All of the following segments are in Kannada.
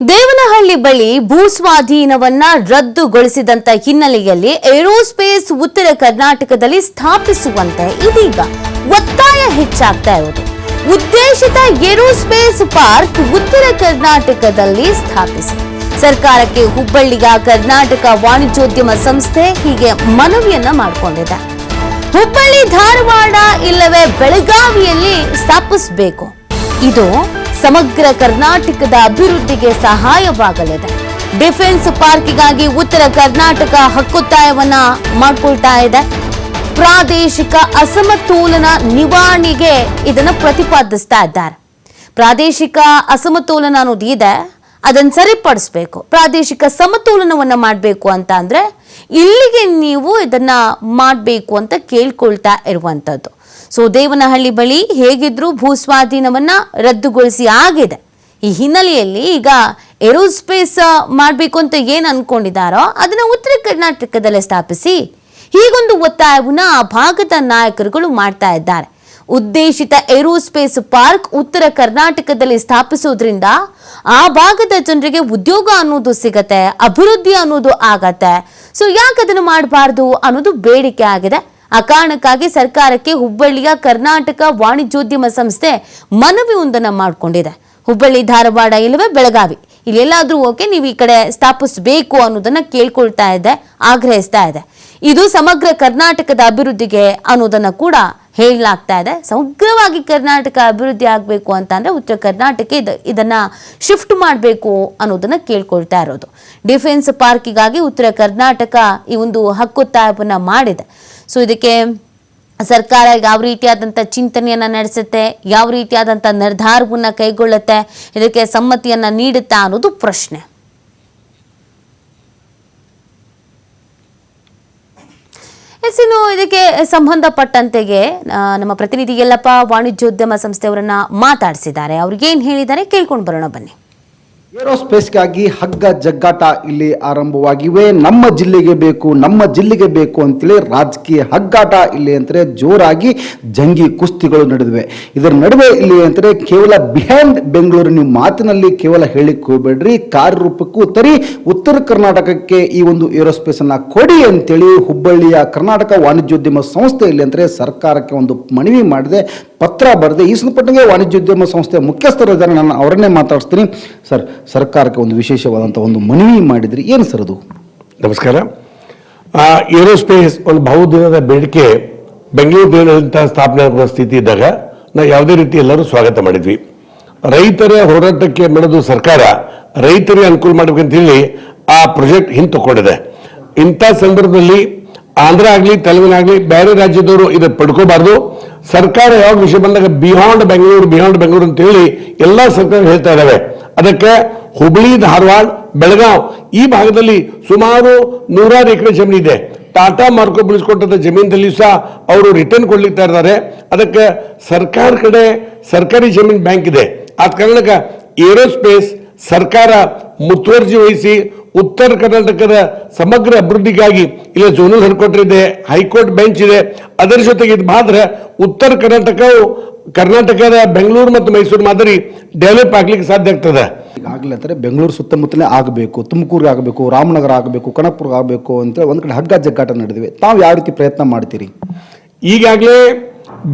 ದೇವನಹಳ್ಳಿ ಬಳಿ ಭೂಸ್ವಾಧೀನವನ್ನ ರದ್ದುಗೊಳಿಸಿದಂತ ಹಿನ್ನೆಲೆಯಲ್ಲಿ ಏರೋಸ್ಪೇಸ್ ಉತ್ತರ ಕರ್ನಾಟಕದಲ್ಲಿ ಸ್ಥಾಪಿಸುವಂತೆ ಇದೀಗ ಒತ್ತಾಯ ಹೆಚ್ಚಾಗ್ತಾ ಇರೋದು. ಉದ್ದೇಶಿತ ಏರೋಸ್ಪೇಸ್ ಪಾರ್ಕ್ ಉತ್ತರ ಕರ್ನಾಟಕದಲ್ಲಿ ಸ್ಥಾಪಿಸಿ. ಸರ್ಕಾರಕ್ಕೆ ಹುಬ್ಬಳ್ಳಿಯ ಕರ್ನಾಟಕ ವಾಣಿಜ್ಯೋದ್ಯಮ ಸಂಸ್ಥೆ ಹೀಗೆ ಮನವಿಯನ್ನ ಮಾಡಿಕೊಂಡಿದೆ. ಹುಬ್ಬಳ್ಳಿ ಧಾರವಾಡ ಇಲ್ಲವೇ ಬೆಳಗಾವಿಯಲ್ಲಿ ಸ್ಥಾಪಿಸಬೇಕು. ಇದು ಸಮಗ್ರ ಕರ್ನಾಟಕದ ಅಭಿವೃದ್ಧಿಗೆ ಸಹಾಯವಾಗಲಿದೆ. ಡಿಫೆನ್ಸ್ ಪಾರ್ಕಿಗಾಗಿ ಉತ್ತರ ಕರ್ನಾಟಕ ಹಕ್ಕೊತ್ತಾಯವನ್ನ ಮಾಡಿಕೊಳ್ತಾ ಇದೆ. ಪ್ರಾದೇಶಿಕ ಅಸಮತೋಲನ ನಿವಾರಣೆಗೆ ಇದನ್ನು ಪ್ರತಿಪಾದಿಸ್ತಾ ಇದ್ದಾರೆ. ಪ್ರಾದೇಶಿಕ ಅಸಮತೋಲನ ಅನ್ನೋದು ಇದೆ, ಅದನ್ನು ಸರಿಪಡಿಸ್ಬೇಕು. ಪ್ರಾದೇಶಿಕ ಸಮತೋಲನವನ್ನು ಮಾಡಬೇಕು ಅಂತ ಅಂದರೆ ಇಲ್ಲಿಗೆ ನೀವು ಇದನ್ನು ಮಾಡಬೇಕು ಅಂತ ಕೇಳ್ಕೊಳ್ತಾ ಇರುವಂತದ್ದು. ಸೊ ದೇವನಹಳ್ಳಿ ಬಳಿ ಹೇಗಿದ್ರೂ ಭೂಸ್ವಾಧೀನವನ್ನ ರದ್ದುಗೊಳಿಸಿ ಆಗಿದೆ. ಈ ಹಿನ್ನೆಲೆಯಲ್ಲಿ ಈಗ ಏರೋಸ್ಪೇಸ್ ಮಾಡಬೇಕು ಅಂತ ಏನು ಅನ್ಕೊಂಡಿದಾರೋ ಅದನ್ನ ಉತ್ತರ ಕರ್ನಾಟಕದಲ್ಲೇ ಸ್ಥಾಪಿಸಿ ಹೀಗೊಂದು ಒತ್ತಾಯವನ್ನ ಆ ಭಾಗದ ನಾಯಕರುಗಳು ಮಾಡ್ತಾ ಇದ್ದಾರೆ. ಉದ್ದೇಶಿತ ಏರೋಸ್ಪೇಸ್ ಪಾರ್ಕ್ ಉತ್ತರ ಕರ್ನಾಟಕದಲ್ಲಿ ಸ್ಥಾಪಿಸೋದ್ರಿಂದ ಆ ಭಾಗದ ಜನರಿಗೆ ಉದ್ಯೋಗ ಅನ್ನೋದು ಸಿಗತ್ತೆ, ಅಭಿವೃದ್ಧಿ ಅನ್ನೋದು ಆಗತ್ತೆ. ಸೊ ಯಾಕೆ ಅದನ್ನು ಮಾಡಬಾರ್ದು ಅನ್ನೋದು ಬೇಡಿಕೆ ಆಗಿದೆ. ಆ ಕಾರಣಕ್ಕಾಗಿ ಸರ್ಕಾರಕ್ಕೆ ಹುಬ್ಬಳ್ಳಿಯ ಕರ್ನಾಟಕ ವಾಣಿಜ್ಯೋದ್ಯಮ ಸಂಸ್ಥೆ ಮನವಿ ಒಂದನ್ನು ಮಾಡಿಕೊಂಡಿದೆ. ಹುಬ್ಬಳ್ಳಿ, ಧಾರವಾಡ ಇಲ್ಲವೇ ಬೆಳಗಾವಿ. ಇಲ್ಲೆಲ್ಲಾದ್ರೂ ಓಕೆ, ನೀವು ಈ ಕಡೆ ಸ್ಥಾಪಿಸಬೇಕು ಅನ್ನೋದನ್ನ ಕೇಳ್ಕೊಳ್ತಾ ಇದೆ, ಆಗ್ರಹಿಸ್ತಾ ಇದೆ. ಇದು ಸಮಗ್ರ ಕರ್ನಾಟಕದ ಅಭಿವೃದ್ಧಿಗೆ ಅನ್ನೋದನ್ನ ಕೂಡ ಹೇಳಲಾಗ್ತಾ ಇದೆ. ಸಮಗ್ರವಾಗಿ ಕರ್ನಾಟಕ ಅಭಿವೃದ್ಧಿ ಆಗಬೇಕು ಅಂತ ಅಂದ್ರೆ ಉತ್ತರ ಕರ್ನಾಟಕ ಇದು, ಇದನ್ನ ಶಿಫ್ಟ್ ಮಾಡಬೇಕು ಅನ್ನೋದನ್ನ ಕೇಳ್ಕೊಳ್ತಾ ಇರೋದು. ಡಿಫೆನ್ಸ್ ಪಾರ್ಕಿಗಾಗಿ ಉತ್ತರ ಕರ್ನಾಟಕ ಈ ಒಂದು ಹಕ್ಕೊತ್ತಾಯವನ್ನ ಮಾಡಿದೆ. ಸೊ ಇದಕ್ಕೆ ಸರ್ಕಾರ ಯಾವ ರೀತಿಯಾದಂಥ ಚಿಂತನೆಯನ್ನು ನಡೆಸುತ್ತೆ, ಯಾವ ರೀತಿಯಾದಂಥ ನಿರ್ಧಾರವನ್ನ ಕೈಗೊಳ್ಳುತ್ತೆ, ಇದಕ್ಕೆ ಸಮ್ಮತಿಯನ್ನು ನೀಡುತ್ತಾ ಅನ್ನೋದು ಪ್ರಶ್ನೆ. ಎಸ್, ಇನ್ನು ಇದಕ್ಕೆ ಸಂಬಂಧಪಟ್ಟಂತೆಗೆ ನಮ್ಮ ಪ್ರತಿನಿಧಿ ಯಲ್ಲಪ್ಪ ವಾಣಿಜ್ಯೋದ್ಯಮ ಸಂಸ್ಥೆಯವರನ್ನ ಮಾತಾಡಿಸಿದ್ದಾರೆ. ಅವ್ರಿಗೇನು ಹೇಳಿದ್ದಾರೆ ಕೇಳ್ಕೊಂಡು ಬರೋಣ ಬನ್ನಿ. ಏರೋಸ್ಪೇಸ್ಗಾಗಿ ಹಗ್ಗ ಜಗ್ಗಾಟ ಇಲ್ಲಿ ಆರಂಭವಾಗಿವೆ. ನಮ್ಮ ಜಿಲ್ಲೆಗೆ ಬೇಕು, ನಮ್ಮ ಜಿಲ್ಲೆಗೆ ಬೇಕು ಅಂತೇಳಿ ರಾಜಕೀಯ ಹಗ್ಗಾಟ ಇಲ್ಲಿ ಅಂದರೆ ಜೋರಾಗಿ ಜಂಗಿ ಕುಸ್ತಿಗಳು ನಡೆದಿವೆ. ಇದರ ನಡುವೆ ಇಲ್ಲಿ ಅಂದರೆ ಕೇವಲ ಬಿಹೈಂಡ್ ಬೆಂಗಳೂರು ನೀವು ಮಾತಿನಲ್ಲಿ ಕೇವಲ ಹೇಳಿಕ್ ಹೋಗ್ಬೇಡ್ರಿ. ಕಾರ್ಯರೂಪಕ್ಕೂ ತರಿ ಉತ್ತರ ಕರ್ನಾಟಕಕ್ಕೆ ಈ ಒಂದು ಏರೋಸ್ಪೇಸನ್ನು ಕೊಡಿ ಅಂತೇಳಿ ಹುಬ್ಬಳ್ಳಿಯ ಕರ್ನಾಟಕ ವಾಣಿಜ್ಯೋದ್ಯಮ ಸಂಸ್ಥೆ ಇಲ್ಲಿ ಅಂದರೆ ಸರ್ಕಾರಕ್ಕೆ ಒಂದು ಮನವಿ ಮಾಡಿದೆ. ಪತ್ರ ಬರೆದೆ ಈ ಸಂದರ್ಭದಲ್ಲಿ ವಾಣಿಜ್ಯೋದ್ಯಮ ಸಂಸ್ಥೆಯ ಮುಖ್ಯಸ್ಥರಿದ್ದಾರೆ ನಾನು ಅವರನ್ನೇ ಮಾತಾಡಿಸ್ತೀನಿ. ಸರ್, ಸರ್ಕಾರಕ್ಕೆ ಒಂದು ವಿಶೇಷವಾದಂಥ ಒಂದು ಮನವಿ ಮಾಡಿದ್ರಿ. ಏನು ಸರ್ ಅದು? ನಮಸ್ಕಾರ. ಏರೋಸ್ಪೇಸ್ ಒಂದು ಬಹುದಿನದ ಬೇಡಿಕೆ ಬೆಂಗಳೂರಿನಂತ ಸ್ಥಾಪನೆ ಆಗುವ ಸ್ಥಿತಿ ಇದ್ದಾಗ ನಾವು ಯಾವುದೇ ರೀತಿ ಎಲ್ಲರೂ ಸ್ವಾಗತ ಮಾಡಿದ್ವಿ. ರೈತರ ಹೋರಾಟಕ್ಕೆ ಮೆಳೆದು ಸರ್ಕಾರ ರೈತರಿಗೆ ಅನುಕೂಲ ಮಾಡಬೇಕಂತೇಳಿ ಆ ಪ್ರಾಜೆಕ್ಟ್ ಹಿಂದೆ ತಗೊಂಡಿದೆ ಇಂಥ ಸಂದರ್ಭದಲ್ಲಿ ಆಂಧ್ರ ಆಗಲಿ ತೆಲಂಗಾಣ ಬೇರೆ ರಾಜ್ಯದವರು ಇದು ಪಡ್ಕೋಬಾರ್ದು. ಸರ್ಕಾರ ಯಾವ ವಿಷಯ ಬಂದಾಗ ಬಿಹಾಂಡ್ ಬೆಂಗಳೂರು ಬಿಹಾಂಡ್ ಬೆಂಗಳೂರು ಅಂತ ಹೇಳಿ ಎಲ್ಲ ಸರ್ಕಾರ ಹೇಳ್ತಾ ಇದ್ದಾವೆ ಅದಕ್ಕೆ ಹುಬ್ಳಿ, ಧಾರವಾಡ, ಬೆಳಗಾವ್ ಈ ಭಾಗದಲ್ಲಿ ಸುಮಾರು ನೂರಾರು ಎಕರೆ ಜಮೀನು ಇದೆ. ಟಾಟಾ ಮಾರ್ಕೋ ಬಿಳಿಸ್ಕೊಟ್ಟದ ಜಮೀನಲ್ಲಿ ಸಹ ಅವರು ರಿಟರ್ನ್ ಕೊಡ್ಲಿಕ್ತಾ ಇದ್ದಾರೆ. ಅದಕ್ಕೆ ಸರ್ಕಾರ ಕಡೆ ಸರ್ಕಾರಿ ಜಮೀನು ಬ್ಯಾಂಕ್ ಇದೆ. ಆದ ಕಾರಣಕ್ಕೆ ಏರೋಸ್ಪೇಸ್ ಸರ್ಕಾರ ಮುತುವರ್ಜಿ ವಹಿಸಿ ಉತ್ತರ ಕರ್ನಾಟಕದ ಸಮಗ್ರ ಅಭಿವೃದ್ಧಿಗಾಗಿ ಇಲ್ಲಿ ಜೋನಲ್ ಹೆಡ್ ಕ್ವಾರ್ಟರ್ ಇದೆ ಹೈಕೋರ್ಟ್ ಬೆಂಚ್ ಇದೆ. ಅದರ ಜೊತೆಗೆ ಇದು ಮಾತ್ರ ಉತ್ತರ ಕರ್ನಾಟಕವು ಕರ್ನಾಟಕದ ಬೆಂಗಳೂರು ಮತ್ತು ಮೈಸೂರು ಮಾದರಿ ಡೆವಲಪ್ ಆಗ್ಲಿಕ್ಕೆ ಸಾಧ್ಯ ಆಗ್ತದೆ. ಈಗಾಗಲೇ ಬೆಂಗಳೂರು ಸುತ್ತಮುತ್ತಲೇ ಆಗಬೇಕು ತುಮಕೂರಿಗೆ ಆಗಬೇಕು ರಾಮನಗರ ಆಗಬೇಕು ಕನಕಪುರ ಆಗಬೇಕು ಅಂತ ಒಂದು ಕಡೆ ಹಗ್ಗ ಜಗ್ಗಾಟ ನಡೆದಿವೆ. ತಾವು ಯಾವ ರೀತಿ ಪ್ರಯತ್ನ ಮಾಡ್ತೀರಿ? ಈಗಾಗಲೇ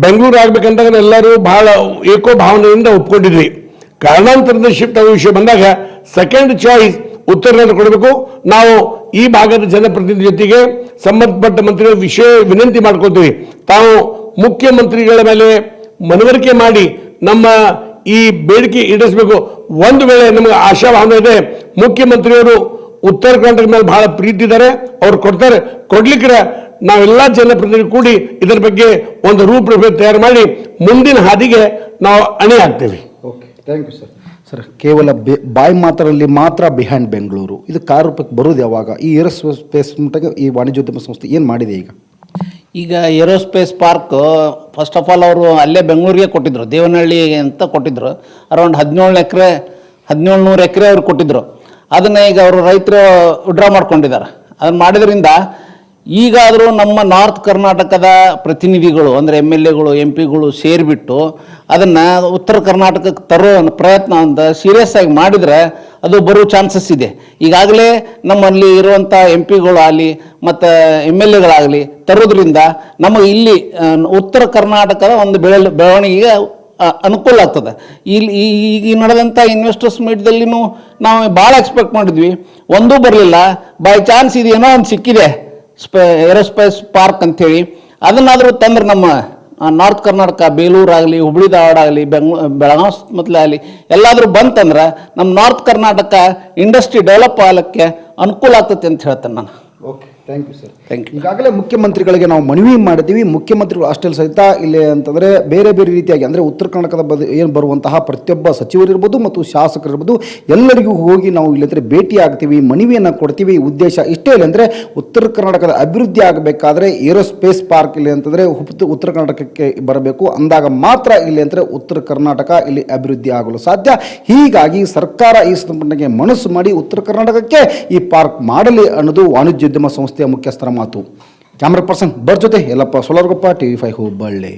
ಬೆಂಗಳೂರು ಆಗ್ಬೇಕಂದಾಗ ಎಲ್ಲರೂ ಬಹಳ ಏಕೋ ಭಾವನೆಯಿಂದ ಒಪ್ಕೊಂಡಿದ್ವಿ. ಕಾರಣಾಂತರದ ಶಿಫ್ಟ್ ಆಗೋ ವಿಷಯ ಬಂದಾಗ ಸೆಕೆಂಡ್ ಚಾಯ್ಸ್ ಉತ್ತರ ಕನ್ನಡ ಕೊಡಬೇಕು. ನಾವು ಈ ಭಾಗದ ಜನಪ್ರತಿನಿಧಿ ಜೊತೆಗೆ ಸಂಬಂಧಪಟ್ಟ ಮಂತ್ರಿಗಳು ವಿಷಯ ವಿನಂತಿ ಮಾಡ್ಕೊತೀವಿ ತಾವು ಮುಖ್ಯಮಂತ್ರಿಗಳ ಮೇಲೆ ಮನವರಿಕೆ ಮಾಡಿ ನಮ್ಮ ಈ ಬೇಡಿಕೆ ಈಡೇರಿಸಬೇಕು. ಒಂದು ವೇಳೆ ನಮಗೆ ಆಶಾಭಾವನೆ ಇದೆ, ಮುಖ್ಯಮಂತ್ರಿಯವರು ಉತ್ತರ ಕರ್ನಾಟಕ ಮೇಲೆ ಬಹಳ ಪ್ರೀತಿ ಇದ್ದಾರೆ, ಅವ್ರು ಕೊಡ್ತಾರೆ. ಕೊಡ್ಲಿಕ್ಕೆ ನಾವೆಲ್ಲ ಜನಪ್ರತಿನಿಧಿ ಕೂಡಿ ಇದರ ಬಗ್ಗೆ ಒಂದು ರೂಪರೇಖೆ ತಯಾರು ಮಾಡಿ ಮುಂದಿನ ಹಾದಿಗೆ ನಾವು ಅಣಿ ಆಗ್ತೇವೆ okay thank you sir sir, ಕೇವಲ ಬೆ, ಬಾಯಿ ಮಾತರಲ್ಲಿ ಮಾತ್ರ ಬಿಹೈಂಡ್ ಬೆಂಗಳೂರು. ಇದು ಕಾರ್ಯರೂಪಕ್ಕೆ ಬರೋದು ಯಾವಾಗ? ಈ ಏರೋಸ್ಪೇಸ್ ಮಟ್ಟಿಗೆ ಈ ವಾಣಿಜ್ಯೋದ್ಯಮ ಸಂಸ್ಥೆ ಏನು ಮಾಡಿದೆ ಈಗ? ಈಗ aerospace park first of all ಅವರು ಅಲ್ಲೇ ಬೆಂಗಳೂರಿಗೆ ಕೊಟ್ಟಿದ್ದರು ದೇವನಹಳ್ಳಿ ಅಂತ ಕೊಟ್ಟಿದ್ದರು ಅರೌಂಡ್ ಹದಿನೇಳು ಎಕರೆ ಹದಿನೇಳು ನೂರು ಎಕರೆ ಅವ್ರು ಕೊಟ್ಟಿದ್ರು. ಅದನ್ನು ಈಗ ಅವರು ರೈತರು ವಿಡ್ರಾ ಮಾಡ್ಕೊಂಡಿದ್ದಾರೆ. ಅದನ್ನ ಮಾಡಿದ್ರಿಂದ ಈಗಾದರೂ ನಮ್ಮ ನಾರ್ತ್ ಕರ್ನಾಟಕದ ಪ್ರತಿನಿಧಿಗಳು, ಅಂದರೆ ಎಂ ಎಲ್ ಎಗಳು, ಎಂ ಪಿಗಳು ಸೇರಿಬಿಟ್ಟು ಅದನ್ನು ಉತ್ತರ ಕರ್ನಾಟಕಕ್ಕೆ ತರೋ ಪ್ರಯತ್ನ ಅಂತ ಸೀರಿಯಸ್ ಆಗಿ ಮಾಡಿದರೆ ಅದು ಬರೋ ಚಾನ್ಸಸ್ ಇದೆ. ಈಗಾಗಲೇ ನಮ್ಮಲ್ಲಿ ಇರುವಂಥ ಎಂ ಪಿಗಳಾಗಲಿ ಮತ್ತು ಎಂ ಎಲ್ ಎಗಳಾಗಲಿ ತರೋದ್ರಿಂದ ನಮಗೆ ಇಲ್ಲಿ ಉತ್ತರ ಕರ್ನಾಟಕದ ಒಂದು ಬೆಳೆ ಬೆಳವಣಿಗೆಗೆ ಅನುಕೂಲ ಆಗ್ತದೆ. ಇಲ್ಲಿ ಈಗ ನಡೆದಂಥ ಇನ್ವೆಸ್ಟರ್ಸ್ ಮೀಟ್ದಲ್ಲಿನೂ ನಾವು ಭಾಳ ಎಕ್ಸ್ಪೆಕ್ಟ್ ಮಾಡಿದ್ವಿ. ಒಂದೂ ಬರಲಿಲ್ಲ. ಬೈ ಚಾನ್ಸ್ ಇದೇನೋ ಒಂದು ಸಿಕ್ಕಿದೆ. ಸ್ಪೇ ಏರೋಸ್ಪೇಸ್ ಪಾರ್ಕ್ ಅಂಥೇಳಿ, ಅದನ್ನಾದರೂ ತಂದ್ರೆ ನಮ್ಮ ನಾರ್ತ್ ಕರ್ನಾಟಕ ಬೇಲೂರಾಗಲಿ ಹುಬ್ಳಿ ಧಾರವಾಡ ಆಗಲಿ ಬೆಂಗ್ಳೂ ಬೆಳಗಾವಿ ಆಗಲಿ, ಎಲ್ಲಾದರೂ ಬಂತಂದ್ರೆ ನಮ್ಮ ನಾರ್ತ್ ಕರ್ನಾಟಕ ಇಂಡಸ್ಟ್ರಿ ಡೆವಲಪ್ ಆಗಲಿಕ್ಕೆ ಅನುಕೂಲ ಆಗ್ತೈತೆ ಅಂತ ಹೇಳ್ತೇನೆ ನಾನು. Okay thank you sir thank you ಈಗಾಗಲೇ ಮುಖ್ಯಮಂತ್ರಿಗಳಿಗೆ ನಾವು ಮನವಿ ಮಾಡಿದ್ದೀವಿ. ಮುಖ್ಯಮಂತ್ರಿಗಳು ಅಷ್ಟೇ ಸಹಿತ ಇಲ್ಲಿ ಅಂತಂದರೆ ಬೇರೆ ಬೇರೆ ರೀತಿಯಾಗಿ ಅಂದರೆ ಉತ್ತರ ಕರ್ನಾಟಕದ ಬದ ಏನು ಬರುವಂತಹ ಪ್ರತಿಯೊಬ್ಬ ಸಚಿವರಿರ್ಬೋದು ಮತ್ತು ಶಾಸಕರಿರ್ಬೋದು ಎಲ್ಲರಿಗೂ ಹೋಗಿ ನಾವು ಇಲ್ಲಂದ್ರೆ ಭೇಟಿ ಆಗ್ತೀವಿ ಮನವಿಯನ್ನು ಕೊಡ್ತೀವಿ. ಉದ್ದೇಶ ಇಷ್ಟೇ ಇಲ್ಲ ಅಂದರೆ ಉತ್ತರ ಕರ್ನಾಟಕದ ಅಭಿವೃದ್ಧಿ ಆಗಬೇಕಾದ್ರೆ ಏರೋಸ್ಪೇಸ್ ಪಾರ್ಕ್ ಇಲ್ಲಿ ಅಂತಂದರೆ ಉತ್- ಉತ್ತರ ಕರ್ನಾಟಕಕ್ಕೆ ಬರಬೇಕು. ಅಂದಾಗ ಮಾತ್ರ ಇಲ್ಲಿ ಅಂದರೆ ಉತ್ತರ ಕರ್ನಾಟಕ ಇಲ್ಲಿ ಅಭಿವೃದ್ಧಿ ಆಗಲು ಸಾಧ್ಯ. ಹೀಗಾಗಿ ಸರ್ಕಾರ ಈ ಸಂದರ್ಭಕ್ಕೆ ಮನಸ್ಸು ಮಾಡಿ ಉತ್ತರ ಕರ್ನಾಟಕಕ್ಕೆ ಈ ಪಾರ್ಕ್ ಮಾಡಲಿ ಅನ್ನೋದು ವಾಣಿಜ್ಯೋದ್ಯಮ ಸಂಸ್ಥೆಯ ಮುಖ್ಯಸ್ಥರ ಮಾತು. ಕ್ಯಾಮ್ರಾ ಪರ್ಸನ್ ಬರ್ ಜೊತೆ ಯಲ್ಲಪ್ಪ ಸೋಲಾರ್ಗೊಪ್ಪ ಟಿ ವಿ ಫೈ ಹುಬ್ಬಳ್ಳಿ